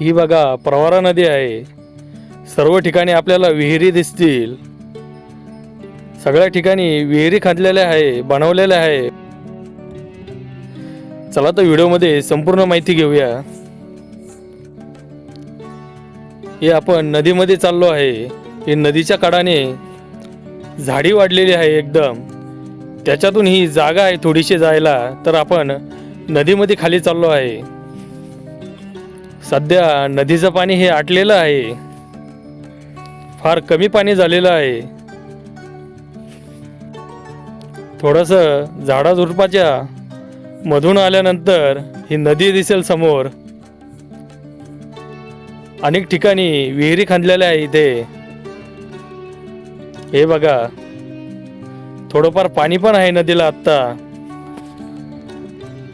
ही बघा प्रवारा नदी आहे. सर्व ठिकाणी आपल्याला विहिरी दिसतील. सगळ्या ठिकाणी विहिरी खांदलेल्या आहे बनवलेल्या आहे. चला तर व्हिडिओमध्ये संपूर्ण माहिती घेऊया. हे आपण नदीमध्ये चाललो आहे. हे नदीच्या काडाने झाडी वाढलेली आहे एकदम. त्याच्यातून ही जागा आहे थोडीशी जायला. तर आपण नदीमध्ये खाली चाललो आहे. सध्या नदीचं पाणी हे आटलेलं आहे. फार कमी पाणी झालेलं आहे. थोडंसं झाडाझुडपाच्या मधून आल्यानंतर ही नदी दिसेल समोर. अनेक ठिकाणी विहिरी खांदलेल्या आहे इथे. हे बघा. थोडंफार पाणी पण आहे नदीला आत्ता.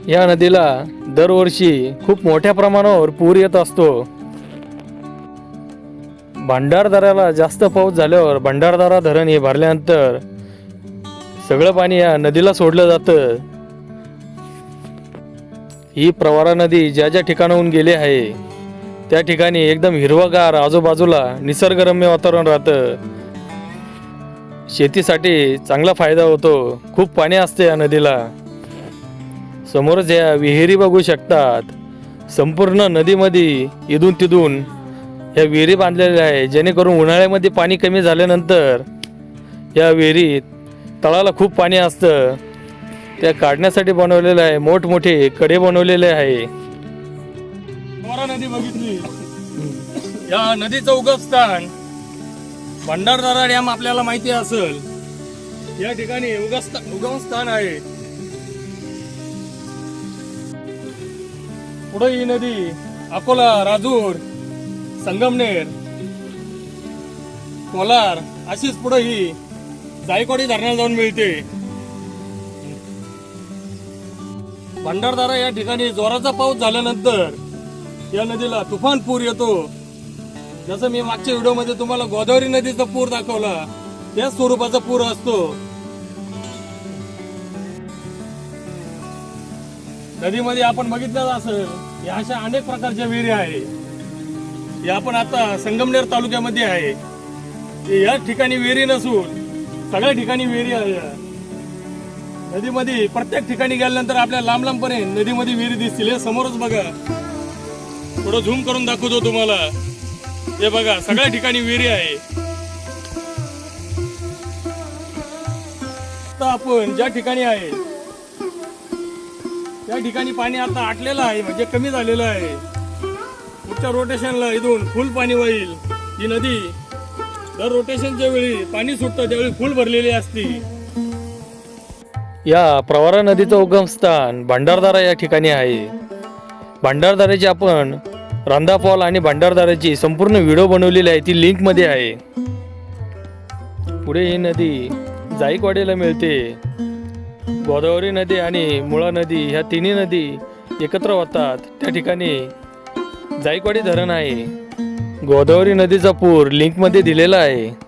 या नदीला दरवर्षी खूप मोठ्या प्रमाणावर पूर येत असतो. भंडारदऱ्याला जास्त पाऊस झाल्यावर भंडारदारा धरण हे भरल्यानंतर सगळं पाणी या नदीला सोडलं जातं. ही प्रवारा नदी ज्या ज्या ठिकाणाहून गेली आहे त्या ठिकाणी एकदम हिरवगार आजूबाजूला निसर्गरम्य वातावरण राहतं. शेतीसाठी चांगला फायदा होतो. खूप पाणी असते या नदीला. समोरच या विहिरी बघू शकतात संपूर्ण नदीमध्ये इथून तिथून ह्या विहिरी बांधलेल्या आहे जेणेकरून उन्हाळ्यामध्ये पाणी कमी झाल्यानंतर या विहिरीत तळाला खूप पाणी असतं. त्या काढण्यासाठी बनवलेलं आहे मोठमोठे कडे बनवलेले आहे. नदी बघितली. या नदीचं उगमस्थान भंडारदारा डॅम आपल्याला माहिती असेल. या ठिकाणी उगमस्था उगमस्थान आहे. पुढे ही नदी अकोला राजूर संगमनेर कोलार अशीच पुढे ही जायकवाडी धरणाला जाऊन मिळते. भंडारदारा या ठिकाणी जोराचा पाऊस झाल्यानंतर या नदीला तुफान पूर येतो. जसं मी मागच्या व्हिडिओमध्ये तुम्हाला गोदावरी नदीचा पूर दाखवला त्या स्वरूपाचा पूर असतो. नदीमध्ये आपण बघितलं असेल या अशा अनेक प्रकारच्या विहिरी आहे या आपण आता संगमनेर तालुक्यामध्ये आहे. या ठिकाणी विहिरी नसून सगळ्या ठिकाणी विहिरी आहे. नदीमध्ये प्रत्येक ठिकाणी गेल्यानंतर आपल्या लांब लांबपर्यंत नदीमध्ये विहिरी दिसतील. हे समोरच बघा. थोडं झूम करून दाखवतो तुम्हाला. हे बघा सगळ्या ठिकाणी विहिरी आहे. आपण ज्या ठिकाणी आहे त्या ठिकाणी पाणी आता आटलेलं आहे म्हणजे कमी झालेलं आहे. पुढच्या रोटेशनला इथून फुल पाणी होईल ही नदी. दर रोटेशनच्या वेळी पाणी सुटतं त्यावेळी फुल भरलेली असती. या प्रवारा नदीचं उगमस्थान भांडारदारा या ठिकाणी आहे. भांडारदाराची आपण रांधा फॉल आणि भांडारदाराची संपूर्ण व्हिडिओ बनवलेली आहे ती लिंकमध्ये आहे. पुढे ही नदी जाईकवाडीला मिळते. गोदावरी नदी आणि मुळा नदी ह्या तिन्ही नदी एकत्र होतात. त्या ठिकाणी जायकवाडी धरण आहे. गोदावरी नदीचा पूर लिंकमध्ये दिलेला आहे.